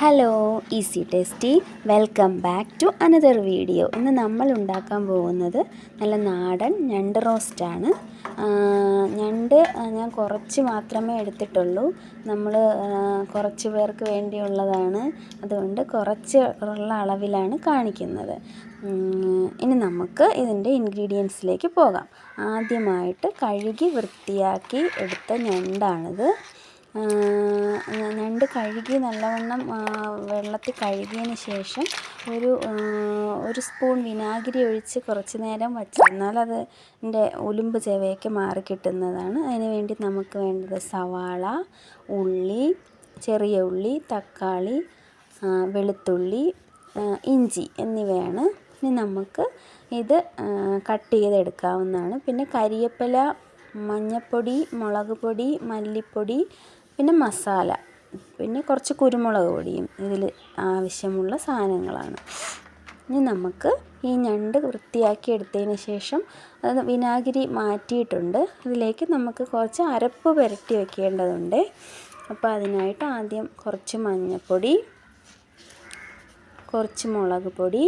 Hello easy tasty welcome back to another video ഇന്ന് നമ്മൾ ഉണ്ടാക്കാൻ പോകുന്നത് നല്ല നാടൻ ഞണ്ട് റോസ്റ്റാണ് ഞണ്ട് ഞാൻ കുറച്ച് മാത്രമേ എടുത്തിട്ടുള്ളൂ. നമ്മൾ കുറച്ച് പേർക്ക് വേണ്ടിയുള്ളതാണ്. അതുകൊണ്ട് കുറച്ച് ഉള്ള അളവിലാണ് കാണിക്കുന്നത്. ഇനി നമുക്ക് ഇതിന്റെ ഇൻഗ്രീഡിയൻസിലേക്ക് പോകാം. ആദ്യമായിട്ട് കഴുകി വൃത്തിയാക്കി എടുത്ത ഞണ്ടാണിത്. ഞണ്ട് കഴുകി നല്ലവണ്ണം വെള്ളത്തിൽ കഴുകിയതിന് ശേഷം ഒരു ഒരു സ്പൂൺ വിനാഗിരി ഒഴിച്ച് കുറച്ച് നേരം വച്ചിരുന്നാൽ അതിന്റെ ഉലുമ്പ് ചെവയൊക്കെ മാറി കിട്ടുന്നതാണ്. അതിന് വേണ്ടി നമുക്ക് വേണ്ടത് സവാള ഉള്ളി ചെറിയ ഉള്ളി തക്കാളി വെളുത്തുള്ളി ഇഞ്ചി എന്നിവയാണ്. ഇനി നമുക്ക് ഇത് കട്ട് ചെയ്തെടുക്കാവുന്നതാണ്. പിന്നെ കരിയപ്പില മഞ്ഞപ്പൊടി മുളക് പൊടി മല്ലിപ്പൊടി പിന്നെ മസാല പിന്നെ കുറച്ച് കുരുമുളക് പൊടിയും ഇതിൽ ആവശ്യമുള്ള സാധനങ്ങളാണ്. ഇനി നമുക്ക് ഈ ഞണ്ട് വൃത്തിയാക്കി എടുത്തതിന് ശേഷം അത് വിനാഗിരി മാറ്റിയിട്ടുണ്ട്. അതിലേക്ക് നമുക്ക് കുറച്ച് അരപ്പ് പുരട്ടി വെക്കേണ്ടതുണ്ട്. അപ്പോൾ അതിനായിട്ട് ആദ്യം കുറച്ച് മഞ്ഞൾപ്പൊടി കുറച്ച് മുളക് പൊടി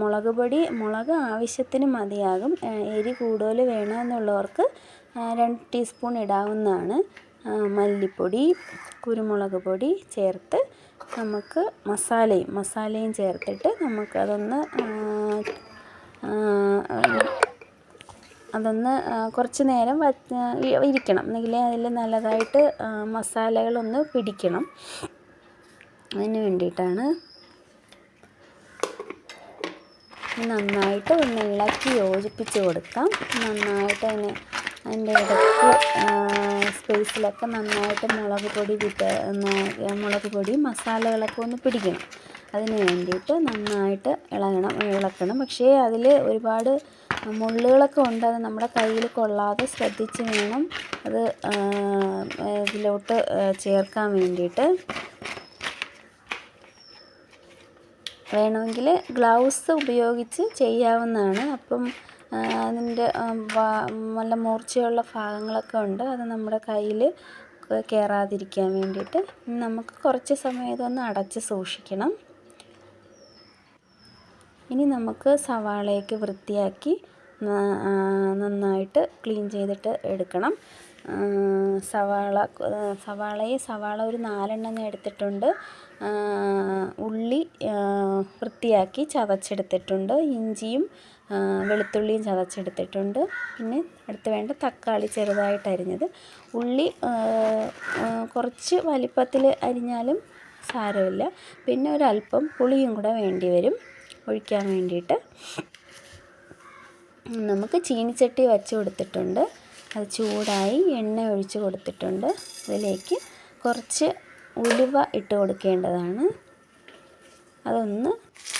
മുളക് പൊടി മുളക് ആവശ്യത്തിന് മതിയാകും. എരി കൂടുതൽ വേണമെന്നുള്ളവർക്ക് രണ്ട് ടീസ്പൂൺ ഇടാവുന്നതാണ്. മല്ലിപ്പൊടി കുരുമുളക് പൊടി ചേർത്ത് നമുക്ക് മസാലയും മസാലയും ചേർത്തിട്ട് നമുക്കതൊന്ന് അതൊന്ന് കുറച്ച് നേരം ഇരിക്കണം. എന്നെങ്കിലേ അതിൽ നല്ലതായിട്ട് മസാലകളൊന്ന് പിടിക്കണം. അതിന് വേണ്ടിയിട്ടാണ് നന്നായിട്ട് ഒന്ന് ഇളക്കി യോജിപ്പിച്ച് കൊടുക്കാം. നന്നായിട്ട് അതിന് അതിന്റെ ഇടയ്ക്ക് സ്പേസിലൊക്കെ നന്നായിട്ട് മുളക് പൊടി വിട്ട് മുളക് പൊടി മസാലകളൊക്കെ ഒന്ന് പിടിക്കണം. അതിന് വേണ്ടിയിട്ട് നന്നായിട്ട് ഇളകണം ഇളക്കണം. പക്ഷേ അതിൽ ഒരുപാട് മുള്ളുകളൊക്കെ ഉണ്ട്. അത് നമ്മുടെ കയ്യിൽ കൊള്ളാതെ ശ്രദ്ധിച്ച് വേണം അത് ഇതിലോട്ട് ചേർക്കാൻ വേണ്ടിയിട്ട്. വേണമെങ്കിൽ ഗ്ലൗസ് ഉപയോഗിച്ച് ചെയ്യാവുന്നതാണ്. അപ്പം അതിന്റെ നല്ല മൂർച്ചയുള്ള ഭാഗങ്ങളൊക്കെ ഉണ്ട്. അത് നമ്മുടെ കയ്യിൽ കയറാതിരിക്കാൻ വേണ്ടിയിട്ട് നമുക്ക് കുറച്ച് സമയം ഇതൊന്ന് അടച്ച് സൂക്ഷിക്കണം. ഇനി നമുക്ക് സവാളയൊക്കെ വൃത്തിയാക്കി നന്നായിട്ട് ക്ലീൻ ചെയ്തിട്ട് എടുക്കണം. സവാള സവാളയെ സവാള ഒരു നാലെണ്ണം ഞാൻ എടുത്തിട്ടുണ്ട്. ഉള്ളി വൃത്തിയാക്കി ചതച്ചെടുത്തിട്ടുണ്ട്. ഇഞ്ചിയും വെളുത്തുള്ളിയും ചതച്ചെടുത്തിട്ടുണ്ട്. പിന്നെ അടുത്ത് വേണ്ട തക്കാളി ചെറുതായിട്ട് അരിഞ്ഞത്. ഉള്ളി കുറച്ച് വലിപ്പത്തിൽ അരിഞ്ഞാലും സാരമില്ല. പിന്നെ ഒരല്പം പുളിയും കൂടെ വേണ്ടി വരും. ഒഴിക്കാൻ വേണ്ടിയിട്ട്. നമുക്ക് ചീനിച്ചട്ടി വച്ച് കൊടുത്തിട്ടുണ്ട്. അത് ചൂടായി എണ്ണ ഒഴിച്ച് കൊടുത്തിട്ടുണ്ട്. അതിലേക്ക് കുറച്ച് ഉലുവ ഇട്ട് കൊടുക്കേണ്ടതാണ്. അതൊന്ന്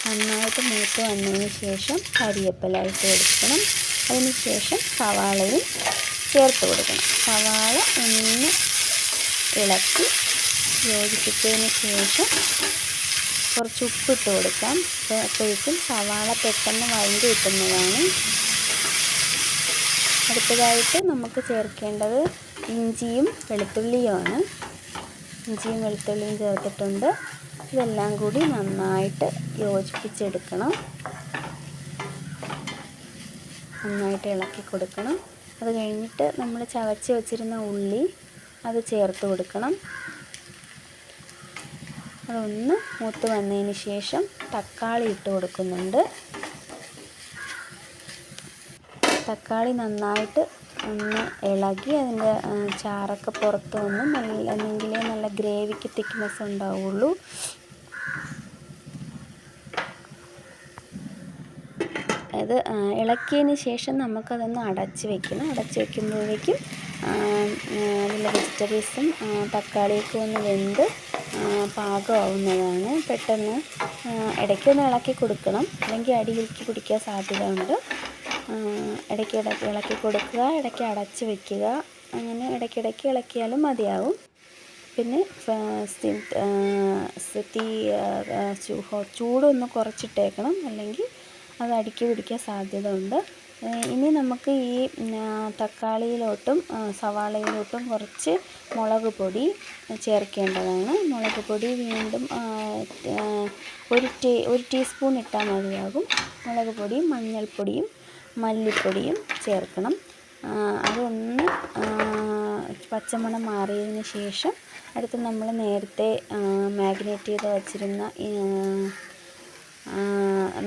നന്നായിട്ട് മൂത്ത് വന്നതിന് ശേഷം കരിയപ്പലായിട്ട് കൊടുക്കണം. അതിന് ശേഷം സവാളയും ചേർത്ത് കൊടുക്കണം. സവാള ഒന്ന് ഇളക്കി യോജിപ്പിച്ചതിന് ശേഷം കുറച്ച് ഉപ്പിട്ട് കൊടുക്കാം. അപ്പോഴേക്കും സവാള പെട്ടെന്ന് വഴി കിട്ടുന്നതാണ്. അടുത്തതായിട്ട് നമുക്ക് ചേർക്കേണ്ടത് ഇഞ്ചിയും വെളുത്തുള്ളിയുമാണ്. ഇഞ്ചിയും വെളുത്തുള്ളിയും ചേർത്തിട്ടുണ്ട്. ഇതെല്ലാം കൂടി നന്നായിട്ട് യോജിപ്പിച്ചെടുക്കണം. നന്നായിട്ട് ഇളക്കി കൊടുക്കണം. അത് കഴിഞ്ഞിട്ട് നമ്മൾ ചവച്ച് വെച്ചിരുന്ന ഉള്ളി അത് ചേർത്ത് കൊടുക്കണം. അതൊന്ന് മൂത്ത് വന്നതിന് ശേഷം തക്കാളി ഇട്ട് കൊടുക്കുന്നുണ്ട്. തക്കാളി നന്നായിട്ട് ഒന്ന് ഇളകി അതിന്റെ ചാറൊക്കെ പുറത്ത് വന്ന് നല്ല അല്ലെങ്കിൽ നല്ല ഗ്രേവിക്ക് തിക്നെസ് ഉണ്ടാവുള്ളൂ. അത് ഇളക്കിയതിന് ശേഷം നമുക്കതൊന്ന് അടച്ച് വെക്കണം. അടച്ച് വെക്കുമ്പോഴേക്കും അതിലെ വെജിറ്റബിൾസും തക്കാളിയൊക്കെ ഒന്ന് വെന്ത് പാകമാവുന്നതാണ്. പെട്ടെന്ന് ഇടയ്ക്കൊന്ന് ഇളക്കി കൊടുക്കണം. അല്ലെങ്കിൽ അടിയിലേക്ക് പിടിക്കാൻ സാധ്യത ഉണ്ട് ഇടയ്ക്ക് ഇടയ്ക്ക് ഇളക്കി കൊടുക്കുക ഇടയ്ക്ക് അടച്ച് വെക്കുക. അങ്ങനെ ഇടയ്ക്കിടയ്ക്ക് ഇളക്കിയാലും മതിയാവും. പിന്നെ തീ ചൂടൊന്ന് കുറച്ചിട്ടേക്കണം. അല്ലെങ്കിൽ അത് അടുക്കി പിടിക്കാൻ സാധ്യത ഉണ്ട് ഇനി നമുക്ക് ഈ തക്കാളിയിലോട്ടും സവാളയിലോട്ടും കുറച്ച് മുളക് പൊടി ചേർക്കേണ്ടതാണ്. മുളക് പൊടി വീണ്ടും ഒരു ടീ ഒരു ടീസ്പൂൺ ഇട്ടാൽ മതിയാകും. മുളക് പൊടിയും മഞ്ഞൾപ്പൊടിയും മല്ലിപ്പൊടിയും ചേർക്കണം. അതൊന്ന് പച്ചമണം മാറിയതിന് ശേഷം അടുത്ത് നമ്മൾ നേരത്തെ മാഗ്നേറ്റ് ചെയ്ത് വച്ചിരുന്ന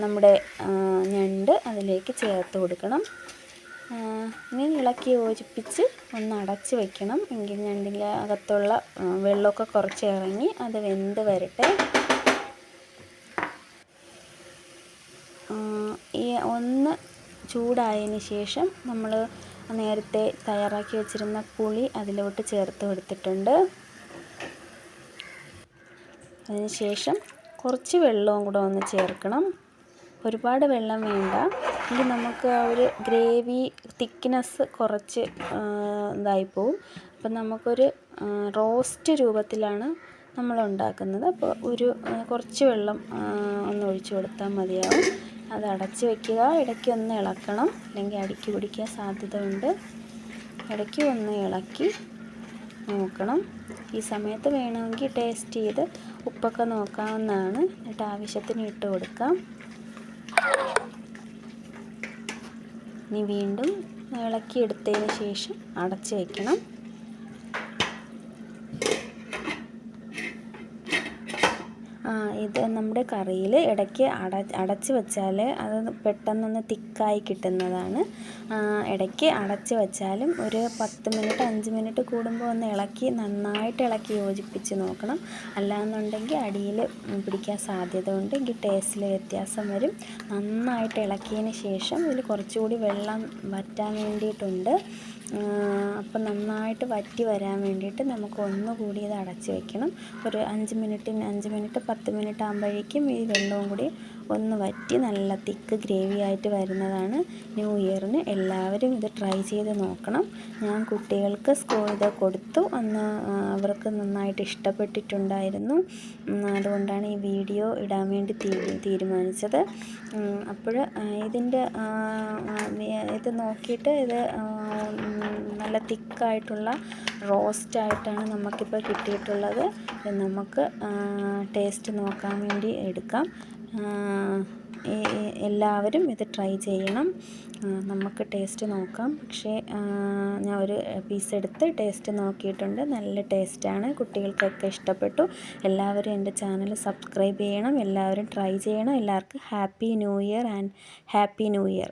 നമ്മുടെ ഞണ്ട് അതിലേക്ക് ചേർത്ത് കൊടുക്കണം. ഇനി ഇളക്കി യോജിപ്പിച്ച് ഒന്ന് അടച്ച് വെക്കണം. എങ്കിൽ ഞണ്ടിന്റെ അകത്തുള്ള വെള്ളമൊക്കെ കുറച്ച് ഇറങ്ങി അത് വെന്ത് വരട്ടെ. ഈ ഒന്ന് ചൂടായതിന് ശേഷം നമ്മൾ നേരത്തെ തയ്യാറാക്കി വെച്ചിരുന്ന പുളി അതിലോട്ട് ചേർത്ത് കൊടുത്തിട്ടുണ്ട്. അതിന് ശേഷം കുറച്ച് വെള്ളവും കൂടെ ഒന്ന് ചേർക്കണം. ഒരുപാട് വെള്ളം വേണ്ട. എങ്കിൽ നമുക്ക് ആ ഒരു ഗ്രേവി തിക്നെസ് കുറച്ച് ഇതായി ഇതായിപ്പോവും അപ്പം നമുക്കൊരു റോസ്റ്റ് രൂപത്തിലാണ് നമ്മൾ ഉണ്ടാക്കുന്നത്. അപ്പോൾ ഒരു കുറച്ച് വെള്ളം ഒന്ന് ഒഴിച്ചു കൊടുത്താൽ മതിയാവും. അത് അടച്ച് വെക്കുക. ഇടയ്ക്ക് ഒന്ന് ഇളക്കണം. അല്ലെങ്കിൽ അടിക്ക് പിടിക്കാൻ സാധ്യതയുണ്ട്. ഇടയ്ക്ക് ഒന്ന് ഇളക്കി നോക്കണം. ഈ സമയത്ത് വേണമെങ്കിൽ ടേസ്റ്റ് ചെയ്ത് ഉപ്പൊക്കെ നോക്കാവുന്നതാണ്. എന്നിട്ട് ആവശ്യത്തിന് ഇട്ട് കൊടുക്കാം. ഇനി വീണ്ടും ഇളക്കി എടുത്തതിന് ശേഷം അടച്ച് വയ്ക്കണം ആ ഇത് നമ്മുടെ കറിയിൽ ഇടയ്ക്ക് അട അടച്ച് വെച്ചാൽ അത് പെട്ടെന്നൊന്ന് തിക്കായി കിട്ടുന്നതാണ്. ഇടയ്ക്ക് അടച്ച് വെച്ചാലും ഒരു പത്ത് മിനിറ്റ് അഞ്ച് മിനിറ്റ് കൂടുമ്പോൾ ഒന്ന് ഇളക്കി നന്നായിട്ട് ഇളക്കി യോജിപ്പിച്ച് നോക്കണം. അല്ലാന്നുണ്ടെങ്കിൽ അടിയിൽ പിടിക്കാൻ സാധ്യത ഉണ്ട് എങ്കിൽ ടേസ്റ്റിൽ വ്യത്യാസം വരും. നന്നായിട്ട് ഇളക്കിയതിന് ശേഷം ഇതിൽ കുറച്ചുകൂടി വെള്ളം വറ്റാൻ വേണ്ടിയിട്ടുണ്ട്. അപ്പം നന്നായിട്ട് വറ്റി വരാൻ വേണ്ടിയിട്ട് നമുക്ക് ഒന്നുകൂടി ഇത് അടച്ച് വയ്ക്കണം ഒരു അഞ്ച് മിനിറ്റിന് അഞ്ച് മിനിറ്റ് പത്ത് മിനിറ്റ് ആകുമ്പോഴേക്കും ഈ വെള്ളവും കൂടി ഒന്ന് വറ്റി നല്ല തിക്ക് ഗ്രേവി ആയിട്ട് വരുന്നതാണ് ന്യൂ ഇയറിന്. എല്ലാവരും ഇത് ട്രൈ ചെയ്ത് നോക്കണം. ഞാൻ കുട്ടികൾക്ക് സ്കൂൾ ഇത് കൊടുത്തു. അന്ന് അവർക്ക് നന്നായിട്ട് ഇഷ്ടപ്പെട്ടിട്ടുണ്ടായിരുന്നു. അതുകൊണ്ടാണ് ഈ വീഡിയോ ഇടാൻ വേണ്ടി തീരുമാനിച്ചത്. അപ്പോൾ ഇതിന്റെ ഇത് നോക്കിയിട്ട് ഇത് നല്ല തിക്കായിട്ടുള്ള റോസ്റ്റ് ആയിട്ടാണ് നമുക്കിപ്പോൾ കിട്ടിയിട്ടുള്ളത്. നമുക്ക് ടേസ്റ്റ് നോക്കാൻ വേണ്ടി എടുക്കാം. എല്ലാവരും ഇത് ട്രൈ ചെയ്യണം. നമുക്ക് ടേസ്റ്റ് നോക്കാം. പക്ഷേ ഞാൻ ഒരു പീസ് എടുത്ത് ടേസ്റ്റ് നോക്കിയിട്ടുണ്ട്. നല്ല ടേസ്റ്റാണ്. കുട്ടികൾക്കൊക്കെ ഇഷ്ടപ്പെട്ടു. എല്ലാവരും എന്റെ ചാനൽ സബ്സ്ക്രൈബ് ചെയ്യണം. എല്ലാവരും ട്രൈ ചെയ്യണം. എല്ലാവർക്കും happy new year and happy new year.